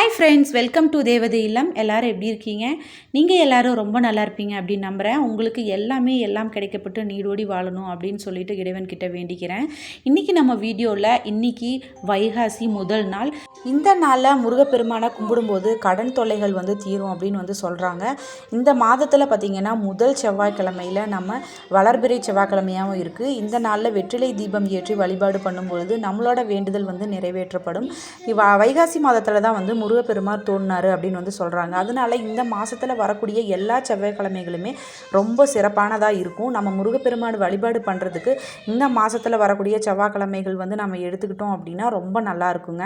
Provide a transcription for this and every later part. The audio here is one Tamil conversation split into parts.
ஹாய் ஃப்ரெண்ட்ஸ் வெல்கம் டு தேவதை இல்லம் எல்லோரும் எப்படி இருக்கீங்க? நீங்கள் எல்லாரும் ரொம்ப நல்லா இருப்பீங்க அப்படின்னு நம்புகிறேன் உங்களுக்கு எல்லாமே எல்லாம் கிடைக்கப்பட்டு நீடோடி வாழணும் அப்படின்னு சொல்லிட்டு இறைவன் கிட்ட வேண்டிக்கிறேன். இன்றைக்கி நம்ம வீடியோவில் இன்னைக்கு வைகாசி முதல் நாள். இந்த நாளில் முருகப்பெருமானை கும்பிடும்போது கடன் தொல்லைகள் வந்து தீரும் அப்படின்னு வந்து சொல்கிறாங்க இந்த மாதத்தில் பார்த்திங்கன்னா முதல் செவ்வாய்க்கிழமையில் நம்ம வளர்பிறை செவ்வாய்க்கிழமையாகவும் இருக்குது இந்த நாளில் வெற்றிலை தீபம் ஏற்றி வழிபாடு பண்ணும்பொழுது நம்மளோட வேண்டுதல் வந்து நிறைவேற்றப்படும். இவ வைகாசி மாதத்தில் தான் வந்து முருகப்பெருமாள் தோணினார் அப்படின்னு வந்து சொல்கிறாங்க அதனால இந்த மாதத்தில் வரக்கூடிய எல்லா செவ்வாய்க்கிழமைகளுமே ரொம்ப சிறப்பானதாக இருக்கும். நம்ம முருகப்பெருமாள் வழிபாடு பண்ணுறதுக்கு இந்த மாதத்தில் வரக்கூடிய செவ்வாய்க்கிழமைகள் வந்து நம்ம எடுத்துக்கிட்டோம் அப்படின்னா ரொம்ப நல்லா இருக்குங்க.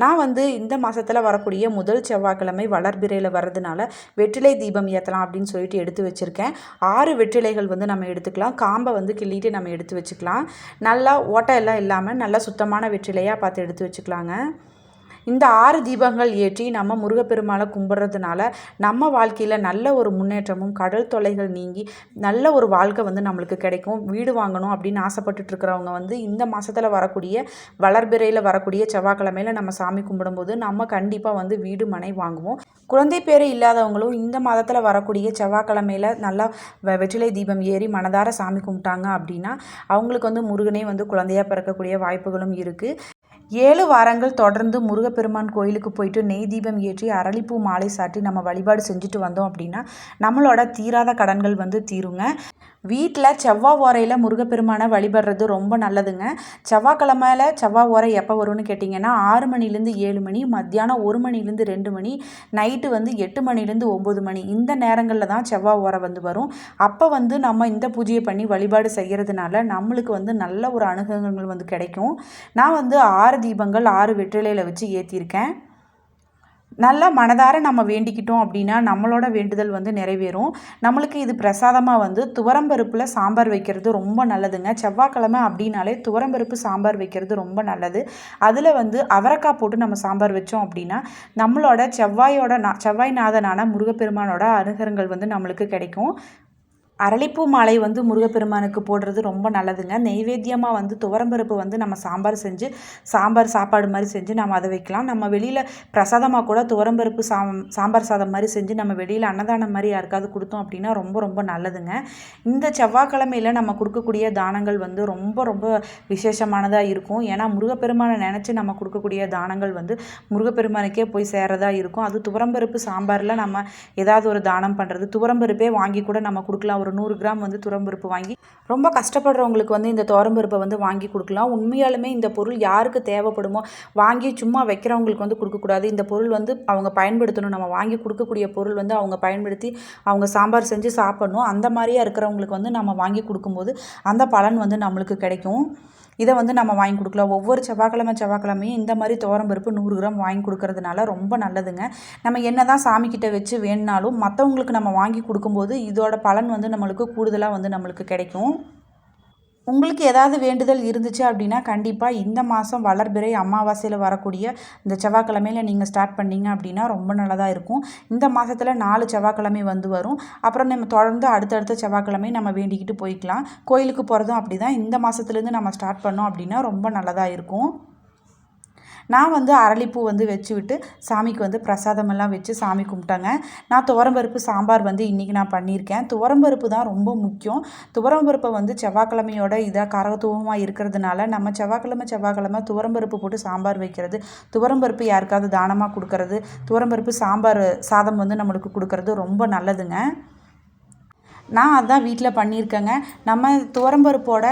நான் வந்து இந்த மாதத்தில் வரக்கூடிய முதல் செவ்வாய்க்கிழமை வளர்பிறையில் வர்றதுனால வெற்றிலை தீபம் ஏற்றலாம் அப்படின்னு சொல்லிட்டு எடுத்து வச்சுருக்கேன். ஆறு வெற்றிலைகள் வந்து நம்ம எடுத்துக்கலாம். காம்பை வந்து கிள்ளிட்டு நம்ம எடுத்து வச்சுக்கலாம். நல்லா ஓட்டை எல்லாம் இல்லாமல் நல்லா சுத்தமான வெற்றிலையாக பார்த்து எடுத்து வச்சுக்கலாங்க. இந்த ஆறு தீபங்கள் ஏற்றி நம்ம முருகப்பெருமாளை கும்பிட்றதுனால நம்ம வாழ்க்கையில் நல்ல ஒரு முன்னேற்றமும் கடல் தொல்லைகள் நீங்கி நல்ல ஒரு வாழ்க்கை வந்து நம்மளுக்கு கிடைக்கும். வீடு வாங்கணும் அப்படின்னு ஆசைப்பட்டுட்டு இருக்கிறவங்க வந்து இந்த மாதத்தில் வரக்கூடிய வளர்பிறையில் வரக்கூடிய செவ்வாய்க்கிழமையில் நம்ம சாமி கும்பிடும்போது நம்ம கண்டிப்பாக வந்து வீடு மனை வாங்குவோம். குழந்தை பேர் இல்லாதவங்களும் இந்த மாதத்தில் வரக்கூடிய செவ்வாய்க்கிழமையில் நல்லா வெற்றிலை தீபம் ஏறி மனதார சாமி கும்பிட்டாங்க அப்படின்னா அவங்களுக்கு வந்து முருகனே வந்து குழந்தையாக பிறக்கக்கூடிய வாய்ப்புகளும் இருக்குது ஏழு வாரங்கள் தொடர்ந்து முருகப்பெருமான் கோயிலுக்கு போயிட்டு நெய் தீபம் ஏற்றி அரளிப்பூ மாலை சாட்டி நம்ம வழிபாடு செஞ்சுட்டு வந்தோம் அப்படின்னா நம்மளோட தீராத கடன்கள் வந்து தீருங்க. வீட்டில் செவ்வாய் ஓரையில் முருகப்பெருமானை வழிபடுறது ரொம்ப நல்லதுங்க. செவ்வாய்க்கிழமையில் செவ்வாய் ஓரை எப்போ வரும்னு கேட்டிங்கன்னா ஆறு மணிலேருந்து ஏழு மணி மத்தியானம் ஒரு மணிலேருந்து ரெண்டு மணி நைட்டு வந்து எட்டு மணிலேருந்து ஒம்பது மணி இந்த நேரங்களில் தான் செவ்வாய் ஓரை வந்து வரும். அப்போ வந்து நம்ம இந்த பூஜையை பண்ணி வழிபாடு செய்கிறதுனால நம்மளுக்கு வந்து நல்ல ஒரு அனுகங்கள் வந்து கிடைக்கும். நான் வந்து ஆறு தீபங்கள் ஆறு வெற்றிலையில் வச்சு ஏற்றிருக்கேன் நல்லா மனதார நம்ம வேண்டிக்கிட்டோம் அப்படின்னா நம்மளோட வேண்டுதல் வந்து நிறைவேறும். நம்மளுக்கு இது பிரசாதமாக வந்து துவரம்பருப்பில் சாம்பார் வைக்கிறது ரொம்ப நல்லதுங்க. செவ்வாய்க்கிழமை அப்படின்னாலே துவரம்பருப்பு சாம்பார் வைக்கிறது ரொம்ப நல்லது. அதில் வந்து அவரைக்காய் போட்டு நம்ம சாம்பார் வச்சோம் அப்படின்னா நம்மளோட செவ்வாயோட நா செவ்வாய் நாதனான முருகப்பெருமானோட அனுகரங்கள் வந்து நம்மளுக்கு கிடைக்கும். அரளிப்பூ மாலை வந்து முருகப்பெருமானுக்கு போடுறது ரொம்ப நல்லதுங்க. நெய்வேத்தியமாக வந்து துவரம்பருப்பு வந்து நம்ம சாம்பார் செஞ்சு சாம்பார் சாப்பாடு மாதிரி செஞ்சு நம்ம அதை வைக்கலாம். நம்ம வெளியில் பிரசாதமாக கூட துவரம்பருப்பு சாம் சாம்பார் சாதம் மாதிரி செஞ்சு நம்ம வெளியில் அன்னதானம் மாதிரி யாருக்காவது கொடுத்தோம் அப்படின்னா ரொம்ப ரொம்ப நல்லதுங்க. இந்த செவ்வாய்க்கிழமையில் நம்ம கொடுக்கக்கூடிய தானங்கள் வந்து ரொம்ப ரொம்ப விசேஷமானதாக இருக்கும். ஏன்னா முருகப்பெருமானை நினச்சி நம்ம கொடுக்கக்கூடிய தானங்கள் வந்து முருகப்பெருமானுக்கே போய் சேரதா இருக்கும். அது துவரம்பருப்பு சாம்பாரில் நம்ம ஏதாவது ஒரு தானம் பண்ணுறது துவரம்பருப்பே வாங்கி கூட நம்ம கொடுக்கலாம். ஒரு நூறு கிராம் வந்து துரம்பருப்பு வாங்கி ரொம்ப கஷ்டப்படுறவங்களுக்கு வந்து இந்த துவரம்பருப்பை வந்து வாங்கி கொடுக்கலாம். உண்மையாலுமே இந்த பொருள் யாருக்கு தேவைப்படுமோ வாங்கி சும்மா வைக்கிறவங்களுக்கு வந்து கொடுக்கக்கூடாது இந்த பொருள் வந்து அவங்க பயன்படுத்தணும். நம்ம வாங்கி கொடுக்கக்கூடிய பொருள் வந்து அவங்க பயன்படுத்தி அவங்க சாம்பார் செஞ்சு சாப்பிடணும். அந்த மாதிரியாக இருக்கிறவங்களுக்கு வந்து நம்ம வாங்கி கொடுக்கும்போது அந்த பலன் வந்து நம்மளுக்கு கிடைக்கும். இதை வந்து நம்ம வாங்கி கொடுக்கலாம். ஒவ்வொரு செவ்வாய்க்கிழமை செவ்வாய்க்கிழமையும் இந்த மாதிரி துவரம்பருப்பு நூறு கிராம் வாங்கி கொடுக்கறதுனால ரொம்ப நல்லதுங்க. நம்ம என்ன தான் சாமிக்கிட்ட வச்சு வேணுனாலும் மற்றவங்களுக்கு நம்ம வாங்கி கொடுக்கும்போது இதோட பலன் வந்து நம்மளுக்கு கூடுதலாக வந்து நம்மளுக்கு கிடைக்கும். உங்களுக்கு ஏதாவது வேண்டுதல் இருந்துச்சு அப்படின்னா கண்டிப்பாக இந்த மாதம் வளர்பிறை அமாவாசையில் வரக்கூடிய இந்த செவ்வாய்க்கிழமையில் நீங்கள் ஸ்டார்ட் பண்ணீங்க அப்படின்னா ரொம்ப நல்லதாக இருக்கும். இந்த மாதத்தில் நாலு செவ்வாய்க்கிழமை வந்து வரும். அப்புறம் நம்ம தொடர்ந்து அடுத்தடுத்த செவ்வாய்க்கிழமை நம்ம வேண்டிக்கிட்டு போய்க்கலாம். கோயிலுக்கு போகிறதும் அப்படி தான் இந்த மாதத்துலேருந்து நம்ம ஸ்டார்ட் பண்ணோம் அப்படின்னா ரொம்ப நல்லதாக இருக்கும். நான் வந்து அரளிப்பூ வந்து வச்சு விட்டு சாமிக்கு வந்து பிரசாதமெல்லாம் வச்சு சாமி கும்பிட்டாங்க. நான் துவரம்பருப்பு சாம்பார் வந்து இன்றைக்கி நான் பண்ணியிருக்கேன். துவரம்பருப்பு தான் ரொம்ப முக்கியம். துவரம்பருப்பை வந்து செவ்வாய்க்கிழமையோட இதாக கரகத்துவமாக இருக்கிறதுனால நம்ம செவ்வாய்க்கிழமை செவ்வாய்க்கிழமை துவரம்பருப்பு போட்டு சாம்பார் வைக்கிறது. துவரம்பருப்பு யாருக்காவது தானமாக கொடுக்கறது. துவரம்பருப்பு சாம்பார் சாதம் வந்து நம்மளுக்கு கொடுக்கறது ரொம்ப நல்லதுங்க. நான் அதான் வீட்டில் பண்ணியிருக்கேங்க. நம்ம துவரம்பருப்போட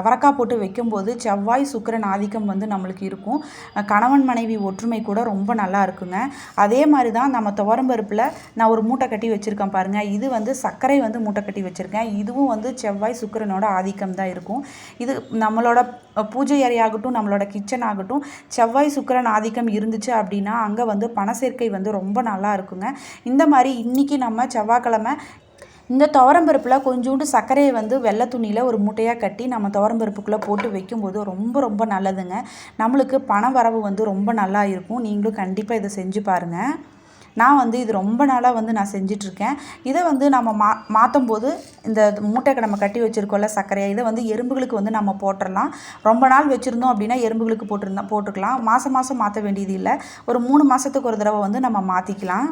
அவரக்காய் அவரைக்காய் போட்டு வைக்கும்போது செவ்வாய் சுக்கிரன் ஆதிக்கம் வந்து நம்மளுக்கு இருக்கும். கணவன் மனைவி ஒற்றுமை கூட ரொம்ப நல்லா இருக்குங்க. அதே மாதிரி தான் நம்ம துவரம்பருப்பில் நான் ஒரு மூட்டை கட்டி வச்சுருக்கேன் பாருங்கள் இது வந்து சர்க்கரை வந்து மூட்டை கட்டி வச்சுருக்கேன். இதுவும் வந்து செவ்வாய் சுக்கரனோட ஆதிக்கம் தான் இருக்கும். இது நம்மளோட பூஜை அறையாகட்டும் நம்மளோட கிச்சன் ஆகட்டும் செவ்வாய் சுக்கிரன் ஆதிக்கம் இருந்துச்சு அப்படின்னா அங்கே வந்து பண சேர்க்கை வந்து ரொம்ப நல்லா இருக்குங்க. இந்த மாதிரி இன்றைக்கி நம்ம செவ்வாய்க்கிழமை இந்த துவரம்பருப்பில் கொஞ்சோண்டு சர்க்கரையை வந்து வெள்ளை துணியில் ஒரு மூட்டையாக கட்டி நம்ம துவரம்பருப்புக்குள்ளே போட்டு வைக்கும்போது ரொம்ப ரொம்ப நல்லதுங்க. நம்மளுக்கு பண வரவு வந்து ரொம்ப நல்லா இருக்கும். நீங்களும் கண்டிப்பாக இதை செஞ்சு பாருங்கள் நான் வந்து இது ரொம்ப நாளாக வந்து நான் செஞ்சிட்ருக்கேன். இதை வந்து நம்ம மா மாற்றும் போது இந்த மூட்டைக்கு நம்ம கட்டி வச்சுருக்கோம்ல சர்க்கரையை இதை வந்து எறும்புகளுக்கு வந்து நம்ம போட்டுடலாம் ரொம்ப நாள் வச்சுருந்தோம் அப்படின்னா எறும்புகளுக்கு போட்டிருந்தா போட்டுக்கலாம். மாதம் மாதம் மாற்ற வேண்டியது இல்லை. ஒரு மூணு மாதத்துக்கு ஒரு தடவை வந்து நம்ம மாற்றிக்கலாம்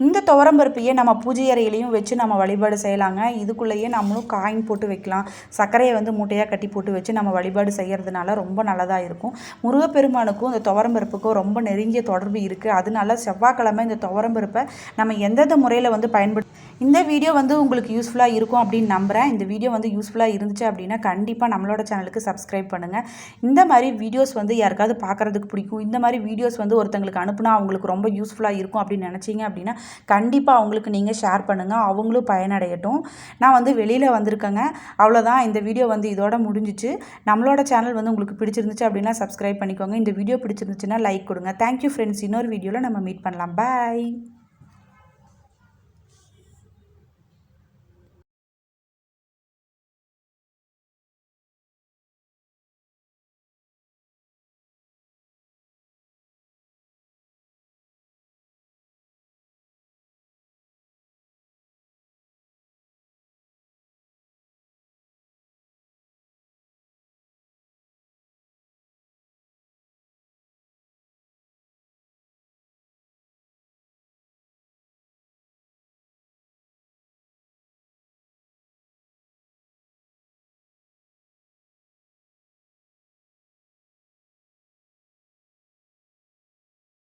இந்த துவரம்பருப்பையே நம்ம பூஜை அறையிலையும் வச்சு நம்ம வழிபாடு செய்யலாங்க. இதுக்குள்ளேயே நம்மளும் காயின் போட்டு வைக்கலாம். சர்க்கரையை வந்து மூட்டையாக கட்டி போட்டு வச்சு நம்ம வழிபாடு செய்கிறதுனால ரொம்ப நல்லதாக இருக்கும். முருகப்பெருமானுக்கும் இந்த துவரம்பருப்புக்கும் ரொம்ப நெருங்கிய தொடர்பு இருக்குது அதனால செவ்வாய்க்கிழமை இந்த துவரம்பருப்பை நம்ம எந்தெந்த முறையில் வந்து பயன்படுத்த இந்த வீடியோ வந்து உங்களுக்கு யூஸ்ஃபுல்லாக இருக்கும் அப்படின்னு நம்புகிறேன் இந்த வீடியோ வந்து யூஸ்ஃபுல்லாக இருந்துச்சு அப்படின்னா கண்டிப்பாக நம்மளோட சேனலுக்கு சப்ஸ்கிரைப் பண்ணுங்கள் இந்த மாதிரி வீடியோஸ் வந்து யாருக்காவது பார்க்குறதுக்கு பிடிக்கும். இந்த மாதிரி வீடியோஸ் வந்து ஒருத்தங்களுக்கு அனுப்புனா அவங்களுக்கு ரொம்ப யூஸ்ஃபுல்லாக இருக்கும் அப்படின்னு நினச்சிங்க அப்படின்னா கண்டிப்பாக அவங்களுக்கு நீங்கள் ஷேர் பண்ணுங்கள் அவங்களும் பயனடையட்டும். நான் வந்து வெளியில் வந்திருக்கேங்க. அவ்வளோதான் இந்த வீடியோ வந்து இதோட முடிஞ்சிச்சு. நம்மளோட சேனல் வந்து உங்களுக்கு பிடிச்சிருந்துச்சு அப்படின்னா சப்ஸ்கிரைப் பண்ணிக்கோங்க. இந்த வீடியோ பிடிச்சிருந்துச்சுன்னா லைக் கொடுங்க. தேங்க்யூ ஃப்ரெண்ட்ஸ் இன்னொரு வீடியோவில் நம்ம மீட் பண்ணலாம். பாய்